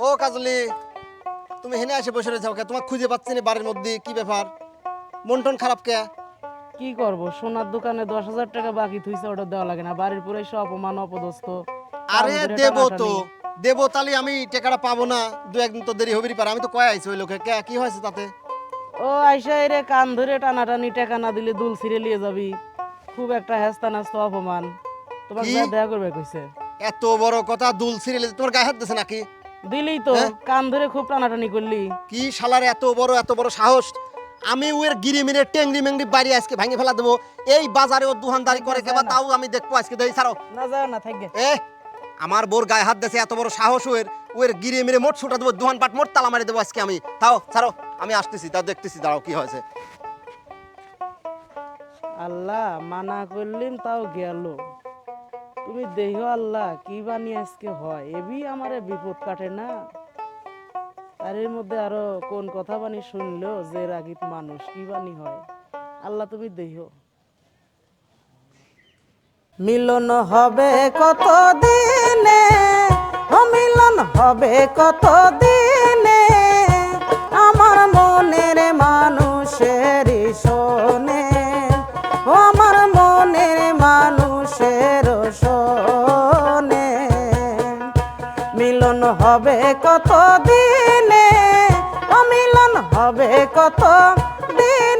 ও কাজলি তুমি হেনে এসে বসে রয়েছো কে তোমার খুঁজে পাচ্ছি না বাড়ির মধ্যে কি ব্যাপার? মন টন খারাপ কে? কি করব? সোনার দোকানে দশ হাজার টাকা বাকি থুইছে ওটা দেওয়া লাগে না। বাড়ির পুরো সব অপমান অপদস্থ। আরে দেব তো দেব তাহলে আমি টাকাটা পাবো না। দু একদিন তো দেরি হবেই পারে আমি তো কয়ে আইছি ওই লোকে। কে কি হয়েছে তাতে? ও আইসা রে কান ধরে টানাটানি টাকা না দিলে দুল ছিঁড়ে নিয়ে যাবি। খুব একটা হেস্তা নাস্তা অপমান। তোমাকে কি? দেখা করবে কইছে। এত বড় কথা দুল সিরিয়ালে তোমার গায়ে হাত দিছে নাকি? দিলেই তো হ্যাঁ? কান ধরে খুব টানাটানি করলি। কি শালার এত বড় এত বড় সাহস? আমি ওর গিরি মিনে টেংরি মেংরি বাড়ি আজকে ভাঙে ফেলা দেবো। এই বাজারে ও দুহানদারি করে কেবা তাও আমি দেখব আজকে। দেই ছাড়ো। না যাও না থাকবে এ আমার বোর গায়ে হাত দিয়েছে এত বড় সাহস ওর ওর গিরে মেরে মোট ছুটা দেবো দুহান পাট মোট তালা মারি দেবো আজকে আমি। তাও ছাড়ো আমি আসতেছি তাও দেখতেছি দাঁড়াও কি হয়েছে। আল্লাহ মানা করলিম তাও গেল। তুমি দেহ আল্লাহ, কি বানিয়ে আজকে হয়? এবি আমারে বিপদ কাটে না। তার এর মধ্যে আরও কোন কথা বানি শুনলো যে রাগিত মানুষ, কি বানি হয়? আল্লাহ তুমি দেহ মিলন হবে কত দিনে মিলন হবে কত দিনে হবে কত দিনে অমিলন মিলন হবে কত দিনে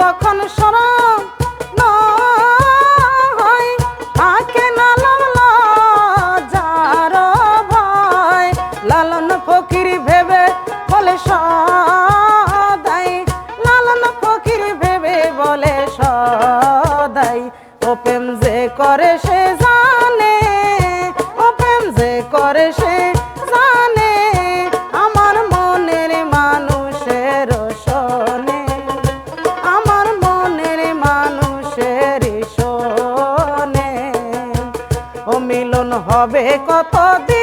যখন সরম ভাই আঁকে না লালন ফকির ভেবে ফলে সব হবে কতদিন?